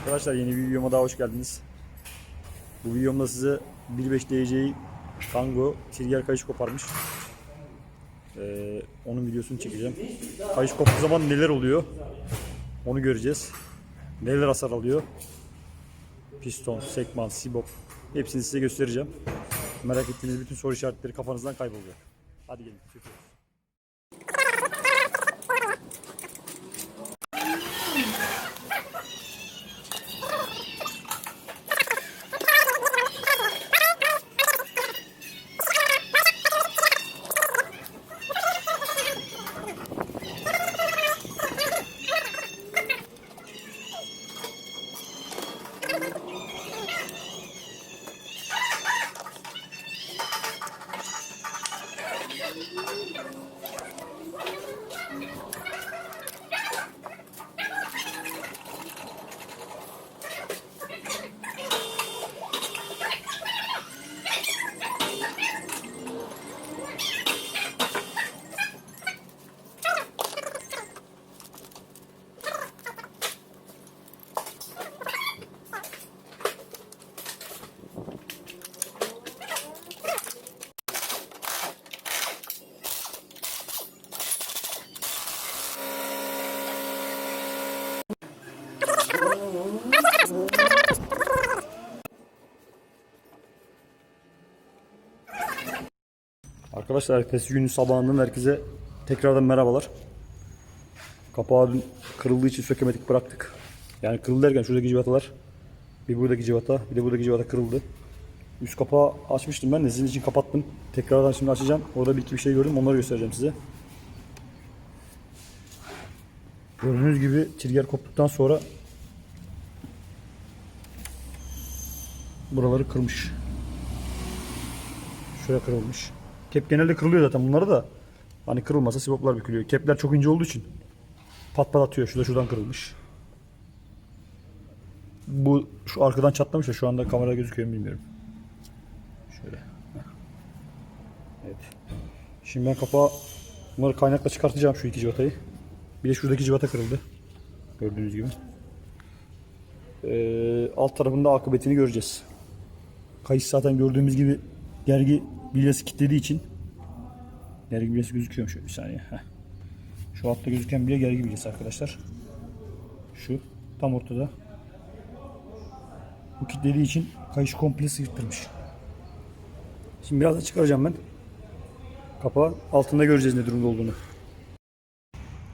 Arkadaşlar yeni bir videoma daha hoş geldiniz. Bu videomda size 1.5 DJI Tango Tirger kayış koparmış. Ee, onun videosunu çekeceğim. Kayış koptuğu zaman neler oluyor? Onu göreceğiz. Neler hasar alıyor? Piston, sekman, sibop hepsini size göstereceğim. Merak ettiğiniz bütün soru işaretleri kafanızdan kaybolacak. Hadi gelin. çekiyoruz. Arkadaşlar ertesi günün sabahından herkese tekrardan merhabalar. Kapağı dün kırıldığı için sökemedik bıraktık. Yani kırıldı derken şuradaki civatalar bir buradaki civata bir de buradaki civata kırıldı. Üst kapağı açmıştım ben de sizin için kapattım. Tekrardan şimdi açacağım. Orada bir iki bir şey gördüm onları göstereceğim size. Gördüğünüz gibi trigger koptuktan sonra buraları kırmış. Şuraya kırılmış. Kep genelde kırılıyor zaten bunları da. Hani kırılmasa sivoplar bükülüyor. Kepler çok ince olduğu için pat pat atıyor. Şurada şuradan kırılmış. Bu şu arkadan çatlamış da şu anda kamera gözüküyor mu bilmiyorum. Şöyle. Evet. Şimdi ben kapağı bunları kaynakla çıkartacağım şu iki civatayı. Bir de şuradaki civata kırıldı. Gördüğünüz gibi. Ee, alt tarafında akıbetini göreceğiz. Kayış zaten gördüğümüz gibi gergi bilyası kilitlediği için gergi bilyası gözüküyor şöyle bir saniye. Heh. Şu altta gözüken bilye gergi bilyası arkadaşlar. Şu tam ortada. Bu kilitlediği için kayışı komple sıyırttırmış. Şimdi biraz da çıkaracağım ben. Kapağı altında göreceğiz ne durumda olduğunu.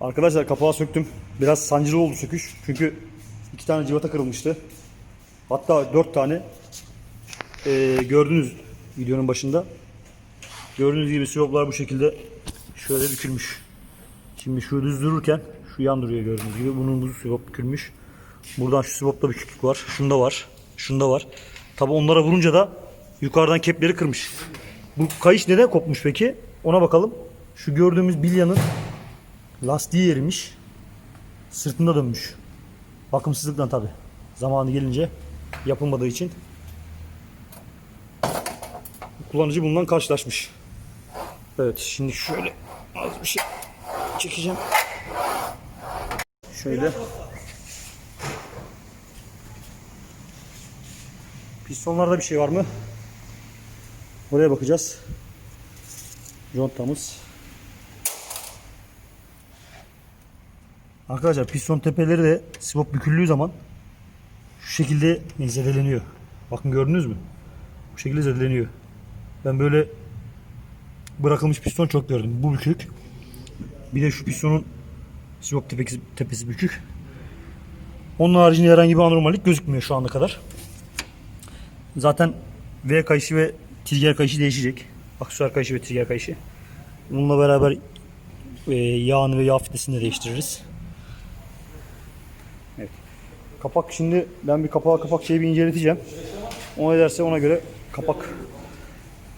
Arkadaşlar kapağı söktüm. Biraz sancılı oldu söküş. Çünkü iki tane civata kırılmıştı. Hatta dört tane ee, gördünüz videonun başında. Gördüğünüz gibi sivoplar bu şekilde şöyle bükülmüş. Şimdi şu düz dururken şu yan duruyor gördüğünüz gibi. Bunun bu sivop bükülmüş. Buradan şu sivopta büküklük var. Şunda var. Şunda var. Tabi onlara vurunca da yukarıdan kepleri kırmış. Bu kayış neden kopmuş peki? Ona bakalım. Şu gördüğümüz bilyanın lastiği erimiş. Sırtında dönmüş. Bakımsızlıktan tabi. Zamanı gelince yapılmadığı için kullanıcı bundan karşılaşmış. Evet şimdi şöyle az bir şey çekeceğim. Şöyle. Pistonlarda bir şey var mı? Buraya bakacağız. Contamız. Arkadaşlar piston tepeleri de sivop büküldüğü zaman şu şekilde zedeleniyor. Bakın gördünüz mü? Bu şekilde zedeleniyor. Ben böyle bırakılmış piston çok gördüm. Bu bükük. Bir de şu pistonun sivop tepesi, tepesi bükük. Onun haricinde herhangi bir anormallik gözükmüyor şu ana kadar. Zaten V kayışı ve trigger kayışı değişecek. Aksesuar kayışı ve trigger kayışı. Bununla beraber e, yağını ve yağ fitnesini de değiştiririz. Evet. Kapak şimdi ben bir kapağı kapak şeyi bir inceleteceğim. O ne derse ona göre kapak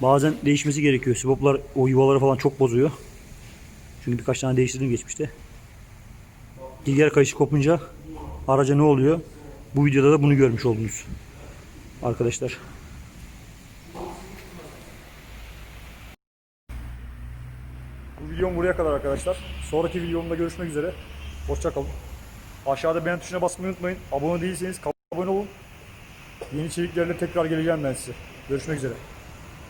bazen değişmesi gerekiyor. Siboplar o yuvaları falan çok bozuyor. Çünkü birkaç tane değiştirdim geçmişte. Dilger kayışı kopunca araca ne oluyor? Bu videoda da bunu görmüş oldunuz. Arkadaşlar. Bu videom buraya kadar arkadaşlar. Sonraki videomda görüşmek üzere. Hoşçakalın. Aşağıda beğen tuşuna basmayı unutmayın. Abone değilseniz abone olun. Yeni içeriklerle tekrar geleceğim ben size. Görüşmek üzere.